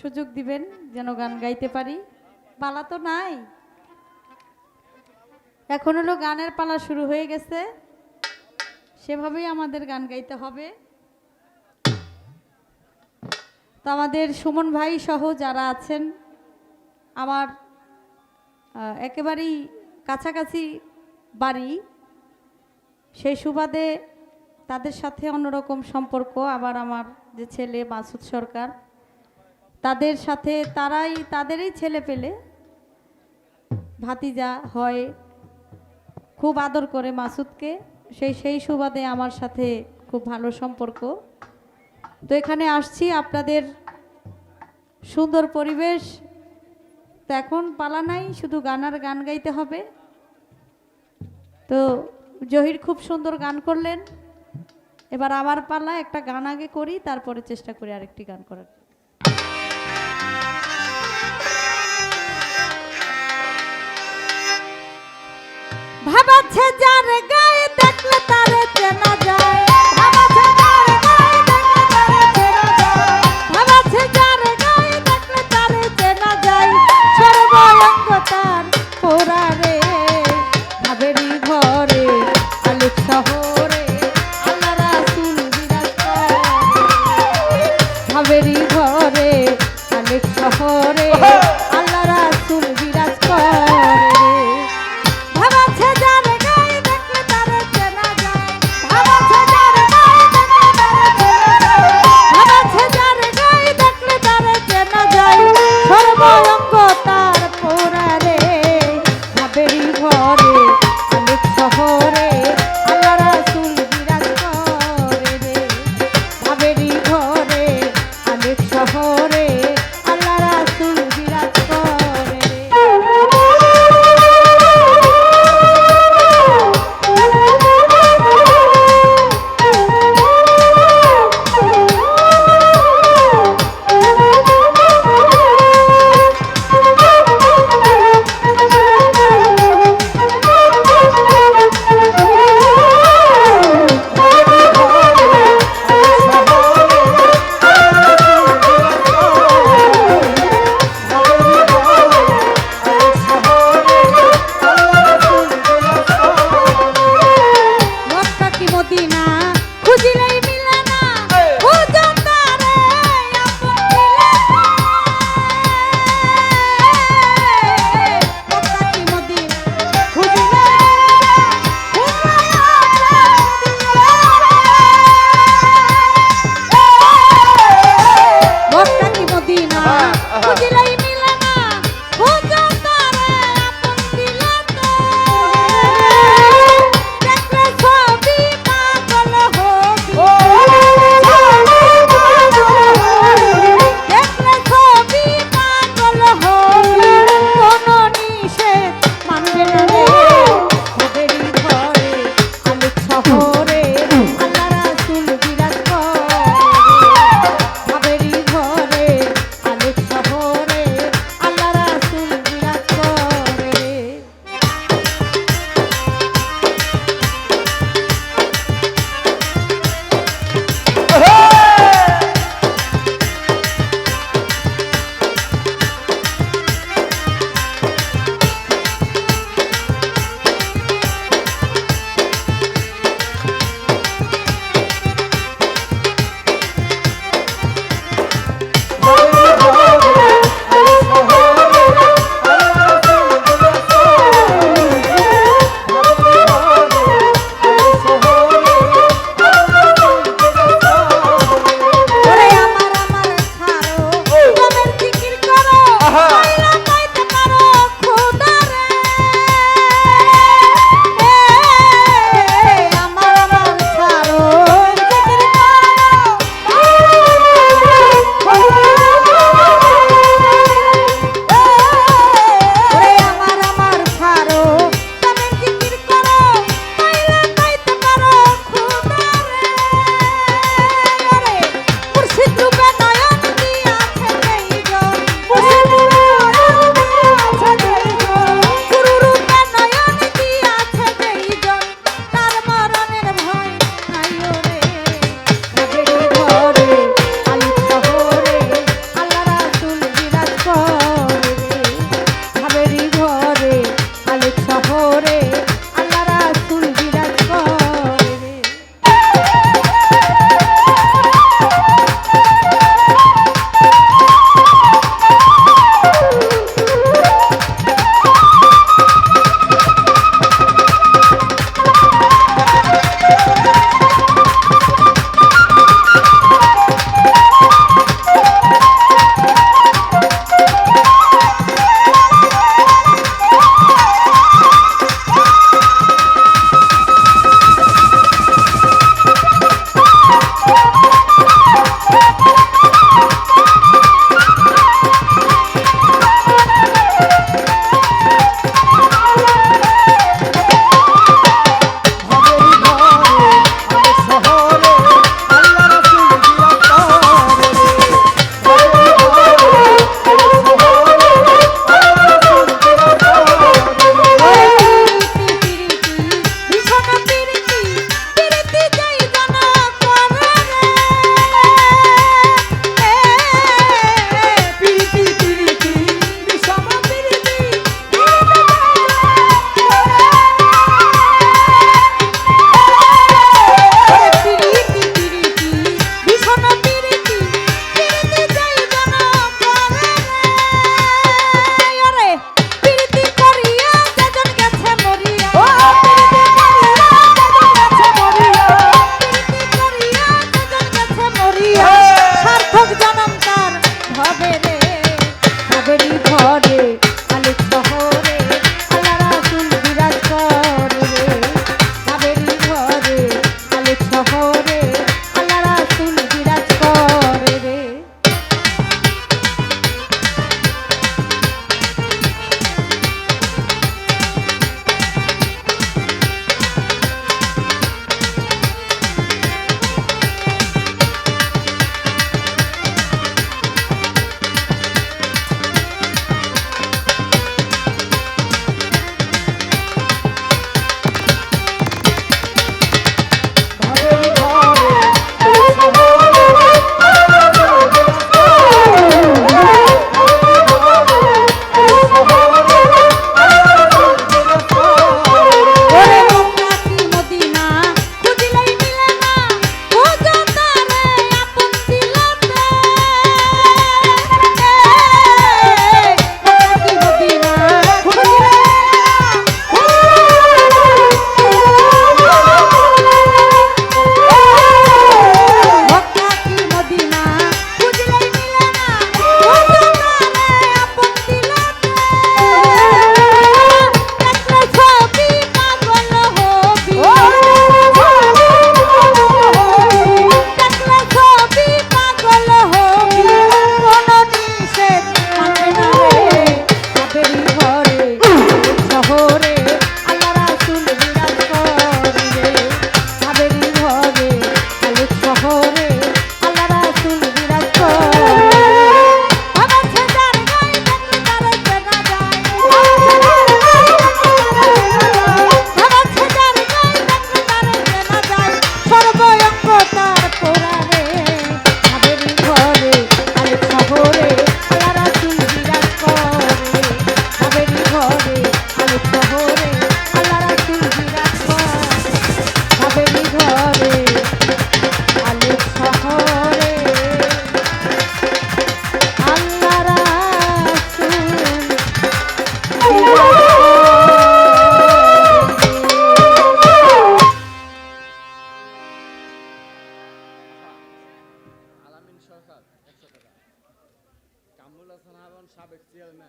সুযোগ দিবেন, যেন গান গাইতে পারি। পালা তো নাই। এখন হলো গানের পালা শুরু হয়ে গেছে। সেভাবেই আমাদের গান গাইতে হবে। তো আমাদের সুমন ভাই সহ যারা আছেন, আমার একেবারেই কাছাকাছি বাড়ি, সেই সুবাদে তাদের সাথে অন্যরকম সম্পর্ক। আবার আমার যে ছেলে মাসুদ সরকার তাদের সাথে তারাই, তাদেরই ছেলে পেলে। ভাতিজা হয়, খুব আদর করে মাসুদকে। সেই সেই সুবাদে আমার সাথে খুব ভালো সম্পর্ক। তো এখানে আসছি আপনাদের সুন্দর পরিবেশ। তো এখন পালা নাই, শুধু গানার গান গাইতে হবে। তো জহির খুব সুন্দর গান করলেন। এবার আমার পালা, একটা গান আগে করি, তারপরে চেষ্টা করি আরেকটি গান করার। ভাবাচ্ছে যার গায়ে দেখলে তারে চেনা যায়। ভাবাচ্ছে যার গায়ে দেখলে তারে চেনা যায়। ভাবাচ্ছে যার গায়ে দেখলে তারে চেনা যায়। ঘরে, আলেক শহরে